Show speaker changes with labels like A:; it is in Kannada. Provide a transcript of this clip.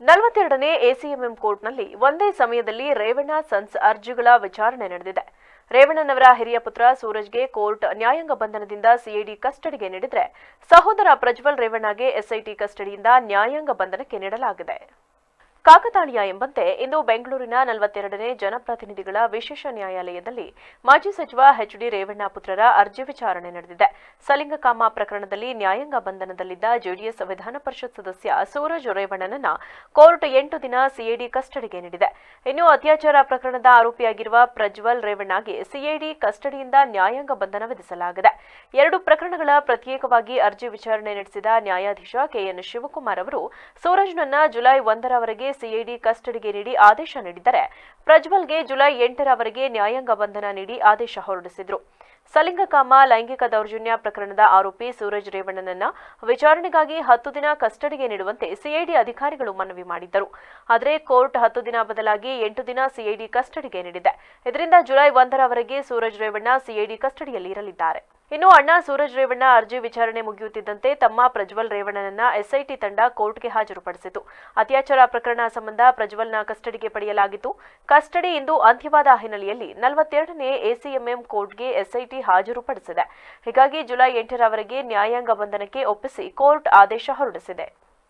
A: ನಲವತ್ತೆರಡನೇ ಎಸಿಎಂಎಂ ಕೋರ್ಟ್ನಲ್ಲಿ ಒಂದೇ ಸಮಯದಲ್ಲಿ ರೇವಣ್ಣ ಸನ್ಸ್ ಅರ್ಜಿಗಳ ವಿಚಾರಣೆ ನಡೆದಿದೆ. ರೇವಣ್ಣನವರ ಹಿರಿಯ ಪುತ್ರ ಸೂರಜ್ಗೆ ಕೋರ್ಟ್ ನ್ಯಾಯಾಂಗ ಬಂಧನದಿಂದ ಸಿಐಡಿ ಕಸ್ಟಡಿಗೆ ನೀಡಿದರೆ ಸಹೋದರ ಪ್ರಜ್ವಲ್ ರೇವಣ್ಣಗೆ ಎಸ್ಐಟಿ ಕಸ್ಟಡಿಯಿಂದ ನ್ಯಾಯಾಂಗ ಬಂಧನಕ್ಕೆ ನೀಡಲಾಗಿದೆ. ಕಾಕತಾಳೀಯ ಎಂಬಂತೆ ಇಂದು ಬೆಂಗಳೂರಿನ ನಲವತ್ತೆರಡನೇ ಜನಪ್ರತಿನಿಧಿಗಳ ವಿಶೇಷ ನ್ಯಾಯಾಲಯದಲ್ಲಿ ಮಾಜಿ ಸಚಿವ ಎಚ್ಡಿ ರೇವಣ್ಣ ಪುತ್ರರ ಅರ್ಜಿ ವಿಚಾರಣೆ ನಡೆದಿದೆ. ಸಲಿಂಗಕಾಮ ಪ್ರಕರಣದಲ್ಲಿ ನ್ಯಾಯಾಂಗ ಬಂಧನದಲ್ಲಿದ್ದ ಜೆಡಿಎಸ್ ವಿಧಾನ ಪರಿಷತ್ ಸದಸ್ಯ ಸೂರಜ್ ರೇವಣ್ಣನನ್ನ ಕೋರ್ಟ್ ಎಂಟು ದಿನ ಸಿಐಡಿ ಕಸ್ಟಡಿಗೆ ನೀಡಿದೆ. ಇನ್ನು ಅತ್ಯಾಚಾರ ಪ್ರಕರಣದ ಆರೋಪಿಯಾಗಿರುವ ಪ್ರಜ್ವಲ್ ರೇವಣ್ಣಗೆ ಸಿಐಡಿ ಕಸ್ಟಡಿಯಿಂದ ನ್ಯಾಯಾಂಗ ಬಂಧನ ವಿಧಿಸಲಾಗಿದೆ. ಎರಡು ಪ್ರಕರಣಗಳ ಪ್ರತ್ಯೇಕವಾಗಿ ಅರ್ಜಿ ವಿಚಾರಣೆ ನಡೆಸಿದ ನ್ಯಾಯಾಧೀಶ ಕೆಎನ್ ಶಿವಕುಮಾರ್ ಅವರು ಸೂರಜ್ನನ್ನ ಜುಲೈ ಒಂದರವರೆಗೆ ಸಿಐಡಿ ಕಸ್ಟಡಿಗೆ ನೀಡಿ ಆದೇಶ ನೀಡಿದ್ದರೆ ಪ್ರಜ್ವಲ್ಗೆ ಜುಲೈ ಎಂಟರವರೆಗೆ ನ್ಯಾಯಾಂಗ ಬಂಧನ ನೀಡಿ ಆದೇಶ ಹೊರಡಿಸಿದ್ರು. ಸಲಿಂಗಕಾಮ ಲೈಂಗಿಕ ದೌರ್ಜನ್ಯ ಪ್ರಕರಣದ ಆರೋಪಿ ಸೂರಜ್ ರೇವಣ್ಣನನ್ನ ವಿಚಾರಣೆಗಾಗಿ ಹತ್ತು ದಿನ ಕಸ್ಟಡಿಗೆ ನೀಡುವಂತೆ ಸಿಐಡಿ ಅಧಿಕಾರಿಗಳು ಮನವಿ ಮಾಡಿದ್ದರು. ಆದರೆ ಕೋರ್ಟ್ ಹತ್ತು ದಿನ ಬದಲಾಗಿ ಎಂಟು ದಿನ ಸಿಐಡಿ ಕಸ್ಟಡಿಗೆ ನೀಡಿದೆ. ಇದರಿಂದ ಜುಲೈ ಒಂದರವರೆಗೆ ಸೂರಜ್ ರೇವಣ್ಣ ಸಿಐಡಿ ಕಸ್ಟಡಿಯಲ್ಲಿ ಇರಲಿದ್ದಾರೆ. ಇನ್ನು ಅಣ್ಣ ಸೂರಜ್ ರೇವಣ್ಣ ಅರ್ಜಿ ವಿಚಾರಣೆ ಮುಗಿಯುತ್ತಿದ್ದಂತೆ ತಮ್ಮ ಪ್ರಜ್ವಲ್ ರೇವಣ್ಣನನ್ನ ಎಸ್ಐಟಿ ತಂಡ ಕೋರ್ಟ್ಗೆ ಹಾಜರುಪಡಿಸಿತು. ಅತ್ಯಾಚಾರ ಪ್ರಕರಣ ಸಂಬಂಧ ಪ್ರಜ್ವಲ್ನ ಕಸ್ಟಡಿಗೆ ಪಡೆಯಲಾಗಿತ್ತು. ಕಸ್ಟಡಿ ಇಂದು ಅಂತ್ಯವಾದ ಹಿನ್ನೆಲೆಯಲ್ಲಿ ನಲವತ್ತೆರಡನೇ ಎಸಿಎಂಎಂ ಕೋರ್ಟ್ಗೆ ಎಸ್ಐಟಿ ಹಾಜರುಪಡಿಸಿದೆ. ಹೀಗಾಗಿ ಜುಲೈ ಎಂಟರವರೆಗೆ ನ್ಯಾಯಾಂಗ ಬಂಧನಕ್ಕೆ ಒಪ್ಪಿಸಿ ಕೋರ್ಟ್ ಆದೇಶ ಹೊರಡಿಸಿದೆ.